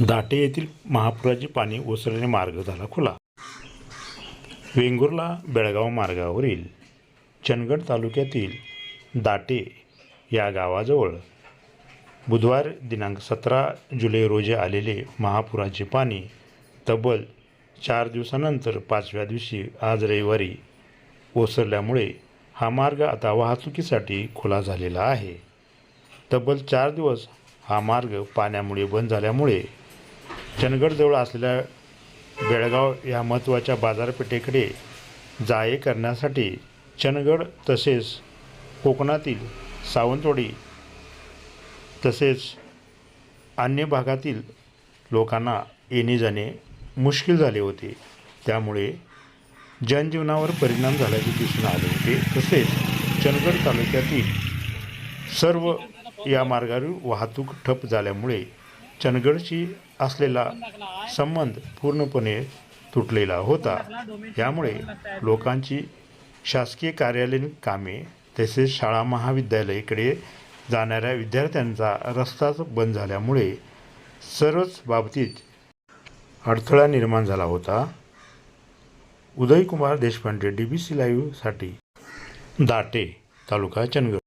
दाटे येथील महापुराचे पाणी ओसरल्याने मार्ग झाला खुला. वेंगुर्ला बेळगाव मार्गावरील चंदगड तालुक्यातील दाटे या गावाजवळ बुधवार दिनांक सतरा जुलै रोजी आलेले महापुराचे पाणी तब्बल चार दिवसानंतर पाचव्या दिवशी आज रविवारी ओसरल्यामुळे हा मार्ग आता वाहतुकीसाठी खुला झालेला आहे. तब्बल चार दिवस हा मार्ग पाण्यामुळे बंद झाल्यामुळे चंदगडजवळ असलेल्या बेळगाव या महत्त्वाच्या बाजारपेठेकडे जाये करण्यासाठी चंदगड तसेच कोकणातील सावंतवाडी तसेच अन्य भागातील लोकांना येणे जाणे मुश्किल झाले होते. त्यामुळे जनजीवनावर परिणाम झाल्याचे दिसून आले होते. तसेच चंदगड तालुक्यातील सर्व या मार्गावरील वाहतूक ठप झाल्यामुळे चंदगडशी असलेला संबंध पूर्णपणे तुटलेला होता. यामुळे लोकांची शासकीय कार्यालयीन कामे तसेच शाळा महाविद्यालयाकडे जाणाऱ्या विद्यार्थ्यांचा रस्ताच बंद झाल्यामुळे सर्वच बाबतीत अडथळा निर्माण झाला होता. Udaykumar Deshpande D B C लाईव्हसाठी Date taluka Chandgad